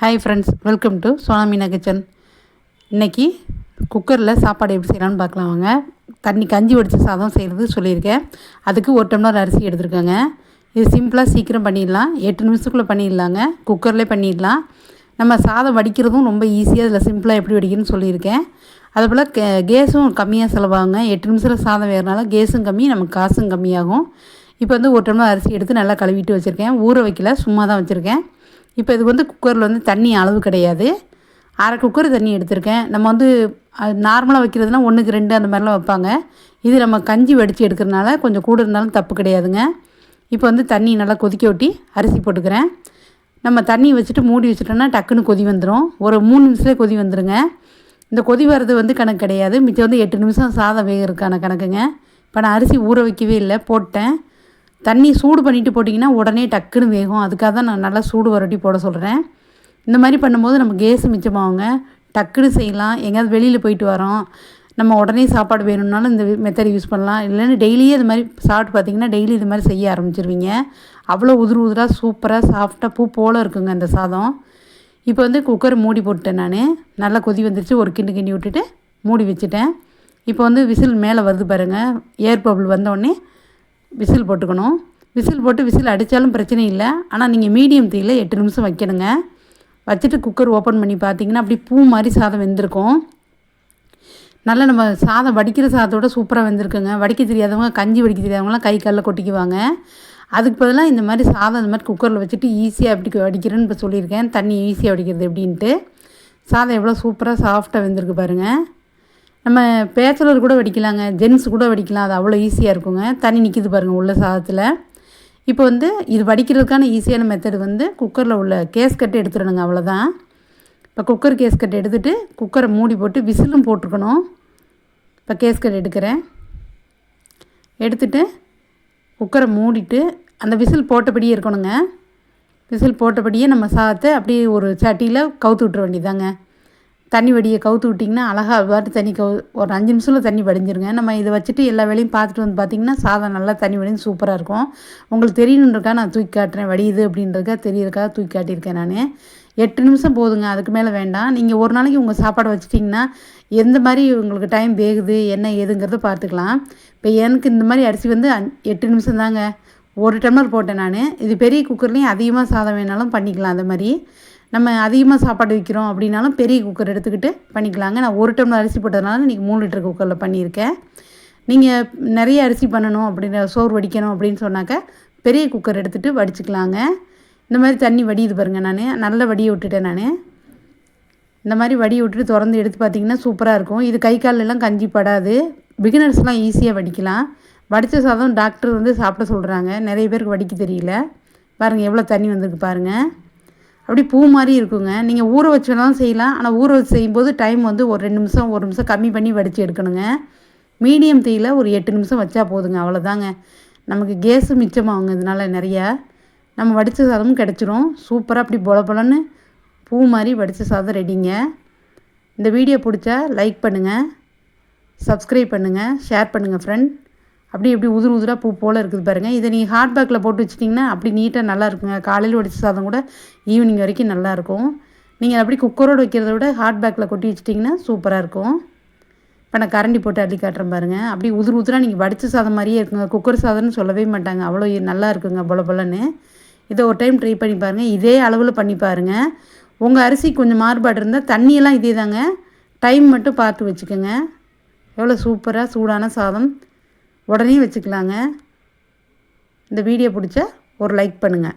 Hi friends welcome to Sona Meena kitchen இன்றைக்கி குக்கரில் சாப்பாடு எப்படி செய்யலாம்னு பார்க்கலாம் வாங்க. தண்ணி கஞ்சி வடித்த சாதம் செய்கிறது சொல்லியிருக்கேன். அதுக்கு ஒரு டம்ளர் அரிசி எடுத்துருக்கோங்க. இது சிம்பிளாக சீக்கிரம் பண்ணிடலாம். எட்டு நிமிஷத்துக்குள்ளே பண்ணிடலாங்க. குக்கர்லேயே பண்ணிடலாம். நம்ம சாதம் வடிக்கிறதும் ரொம்ப ஈஸியாக அதில் சிம்பிளாக எப்படி வடிக்கணும்னு சொல்லியிருக்கேன். அதுபோல் கே கேஸும் கம்மியாக செலவாகுங்க. எட்டு நிமிஷத்தில் சாதம் வேறனால கேஸும் கம்மி நமக்கு காசும் கம்மியாகும். இப்போ வந்து ஒரு டம்ளர் அரிசி எடுத்து நல்லா கழுவிட்டு வச்சுருக்கேன். ஊற வைக்கல சும்மா தான் வச்சுருக்கேன். இப்போ இதுக்கு வந்து குக்கரில் வந்து தண்ணி அளவு கிடையாது. அரை குக்கர் தண்ணி எடுத்திருக்கேன். நம்ம வந்து நார்மலாக வைக்கிறதுனா ஒன்றுக்கு ரெண்டு அந்த மாதிரிலாம் வைப்பாங்க. இது நம்ம கஞ்சி வடித்து எடுக்கிறதுனால கொஞ்சம் கூட இருந்தாலும் தப்பு கிடையாதுங்க. இப்போ வந்து தண்ணி நல்லா கொதிக்க ஒட்டி அரிசி போட்டுக்கிறேன். நம்ம தண்ணி வச்சுட்டு மூடி வச்சுட்டோம்னா டக்குன்னு கொதி வந்துடும் ஒரு மூணு நிமிஷத்துலேயே கொதி வந்துடுங்க இந்த கொதி வர்றது வந்து கணக்கு கிடையாது. மிச்சம் வந்து எட்டு நிமிஷம் சாதம் வேகிறதுக்கான கணக்குங்க. இப்போ நான் அரிசி ஊற வைக்கவே இல்லை போட்டேன். தண்ணி சூடு பண்ணிவிட்டு போட்டிங்கன்னா உடனே டக்குன்னு வேகும். அதுக்காக தான் நான் நல்லா சூடு வரட்டி போட சொல்கிறேன் இந்த மாதிரி பண்ணும்போது நம்ம கேஸ் மிச்சமாகுங்க. டக்குன்னு செய்யலாம். எங்கேயாவது வெளியில் போயிட்டு வரோம். நம்ம உடனே சாப்பாடு வேணும்னாலும் இந்த மெத்தட் யூஸ் பண்ணலாம். இல்லைன்னு டெய்லியே இது மாதிரி சாப்பிட்டு பார்த்தீங்கன்னா டெய்லி இது மாதிரி செய்ய ஆரம்பிச்சிருவீங்க. அவ்வளோ உதிர் உதிராக சூப்பராக சாஃப்டாக பூ போல் இருக்குங்க அந்த சாதம். இப்போ வந்து குக்கர் மூடி போட்டுட்டேன் நான். நல்லா கொதி வந்துருச்சு. ஒரு கிண்டு கிண்டி விட்டுட்டு மூடி வச்சுட்டேன். இப்போ வந்து விசில் மேலே வருது பாருங்கள் ஏர் பபுள் வந்தோடனே விசில் போட்டுக்கணும். விசில் போட்டு விசில் அடித்தாலும் பிரச்சனை இல்லை. ஆனால் நீங்கள் மீடியம் தீயில் எட்டு நிமிஷம் வைக்கணுங்க. வச்சுட்டு குக்கர் ஓப்பன் பண்ணி பார்த்தீங்கன்னா அப்படி பூ மாதிரி சாதம் வெந்திருக்கும். நல்லா நம்ம சாதம் வடிக்கிற சாதத்தோட சூப்பராக வெந்திருக்குங்க. வடிக்க தெரியாதவங்க கஞ்சி வடிக்க தெரியாதவங்களாம் கை காலில் கொட்டிக்குவாங்க. அதுக்கு பதிலாக இந்த மாதிரி சாதம் இந்த மாதிரி குக்கரில் வச்சுட்டு ஈஸியாக எப்படி வடிக்கிறேன்னு இப்போ சொல்லியிருக்கேன். தண்ணி ஈஸியாக வடிக்கிறது எப்படின்ட்டு. சாதம் எவ்வளோ சூப்பராக சாஃப்டாக வெந்திருக்கு பாருங்கள் நம்ம பேச்சுலர் கூட வடிக்கலாங்க ஜென்ஸ் கூட வடிக்கலாம் அது அவ்வளோ ஈஸியாக இருக்குங்க. தண்ணி நிற்கிது பாருங்கள் உள்ள சாதத்தில். இப்போ வந்து இது வடிக்கிறதுக்கான ஈஸியான மெத்தடு வந்து குக்கரில் உள்ள கேஸ் கட்டு எடுத்துடணுங்க அவ்வளோதான் இப்போ குக்கர் கேஸ் கட்டு எடுத்துகிட்டு குக்கரை மூடி போட்டு விசிலும் போட்டிருக்கணும். இப்போ கேஸ் கட்டு எடுக்கிறேன். எடுத்துகிட்டு குக்கரை மூடிட்டு அந்த விசில் போட்டபடியே இருக்கணுங்க. விசில் போட்டபடியே நம்ம சாதத்தை அப்படியே ஒரு சட்டியில் கவுத்து விட்டுற வேண்டியதாங்க தண்ணி வடியை கவுத்து விட்டிங்கன்னா அழகாக பாட்டு தண்ணி கவு ஒரு அஞ்சு நிமிஷத்தில் தண்ணி வடிஞ்சிருங்க. நம்ம இதை வச்சுட்டு எல்லா வேலையும் பார்த்துட்டு வந்து பார்த்திங்கன்னா சாதம் நல்லா தண்ணி வடிஞ்சு சூப்பராக இருக்கும். உங்களுக்கு தெரியணுன்றக்கா நான் தூக்கி காட்டுறேன். வடியுது அப்படின்றக்கா தெரியறக்காக தூக்கி காட்டியிருக்கேன் நான். எட்டு நிமிஷம் போதுங்க. அதுக்கு மேலே வேண்டாம். நீங்கள் ஒரு நாளைக்கு உங்கள் சாப்பாடு வச்சிட்டிங்கன்னா எந்த மாதிரி உங்களுக்கு டைம் வேகுது என்ன ஏதுங்கிறத பார்த்துக்கலாம். இப்போ எனக்கு இந்த மாதிரி அரிசி வந்து எட்டு நிமிஷம் தாங்க. ஒரு டம்ளர் போட்டேன் நான். இது பெரிய குக்கர்லேயும் அதிகமாக சாதம் வேணாலும் பண்ணிக்கலாம் அந்த மாதிரி. நம்ம அதிகமாக சாப்பாடு வைக்கிறோம் அப்படின்னாலும் பெரிய குக்கர் எடுத்துக்கிட்டு பண்ணிக்கலாங்க. நான் ஒரு டம்ளர் அரிசி போட்டதுனால இன்றைக்கி மூணு லிட்டர் குக்கரில் பண்ணியிருக்கேன். நீங்கள் நிறைய அரிசி பண்ணணும் அப்படின்னு சோறு வடிக்கணும் அப்படின்னு சொன்னாக்க பெரிய குக்கர் எடுத்துகிட்டு வடிச்சுக்கலாங்க. இந்த மாதிரி தண்ணி வடியுது பாருங்கள் நான். நல்ல வடியை விட்டுட்டேன் நான். இந்த மாதிரி வடியை விட்டுட்டு திறந்து எடுத்து பார்த்திங்கன்னா சூப்பராக இருக்கும். இது கை காலெல்லாம் கஞ்சி படாது. பிகினர்ஸ்லாம் ஈஸியாக வடிக்கலாம். வடித்த சாதம் டாக்டர் வந்து சாப்பிட சொல்கிறாங்க நிறைய பேருக்கு வடிக்க தெரியல. பாருங்கள் எவ்வளோ தண்ணி வந்திருக்கு பாருங்கள் அப்படி பூ மாதிரி இருக்குங்க. நீங்கள் ஊற வச்சுனாலும் வேணாலும் செய்யலாம். ஆனால் ஊற வச்சு செய்யும்போது டைம் வந்து ஒரு ரெண்டு நிமிஷம் ஒரு நிமிஷம் கம்மி பண்ணி வடித்து எடுக்கணுங்க. மீடியம் தீயில் ஒரு எட்டு நிமிஷம் வச்சா போதுங்க. அவ்வளோதாங்க நமக்கு கேஸு மிச்சமாகுங்க இதனால் நிறையா. நம்ம வடித்த சாதமும் கிடச்சிரும். சூப்பராக அப்படி பொல பொலன்னு பூ மாதிரி வடித்த சாதம் ரெடிங்க இந்த வீடியோ பிடிச்சா லைக் பண்ணுங்கள் சப்ஸ்கிரைப் பண்ணுங்கள் ஷேர் பண்ணுங்கள் ஃப்ரெண்ட் அப்படி இப்படி உதிர் உதிராக பூ போல் இருக்குது பாருங்கள் இதை நீங்கள் ஹாட் பேக்கில் போட்டு வச்சிட்டிங்கன்னா அப்படி நீட்டாக நல்லா இருக்குங்க. காலையில் வடித்த சாதம் கூட ஈவினிங் வரைக்கும் நல்லாயிருக்கும் நீங்கள் அப்படி குக்கரோடு வைக்கிறத விட ஹாட் பேக்கில் கொட்டி வச்சிட்டிங்கன்னா சூப்பராக இருக்கும். இப்போ நான் கரண்டி போட்டு அள்ளி காட்டுறேன் பாருங்கள் அப்படி உதிர் உதிராக நீங்கள் வடித்த சாதம் மாதிரியே இருக்குங்க. குக்கர் சாதம்னு சொல்லவே மாட்டாங்க. அவ்வளோ நல்லா இருக்குங்க பொல பொலன்னு. இதை ஒரு டைம் ட்ரை பண்ணி பாருங்கள் இதே அளவில் பண்ணி பாருங்கள் உங்கள் அரிசி கொஞ்சம் மாறுபாடு இருந்தால் தண்ணியெல்லாம் இதே தாங்க டைம் மட்டும் பார்த்து வச்சுக்கோங்க. எவ்வளோ சூப்பராக சூடான சாதம். உடனே வச்சுக்கலாங்க. இந்த வீடியோ பிடிச்சா ஒரு லைக் பண்ணுங்கள்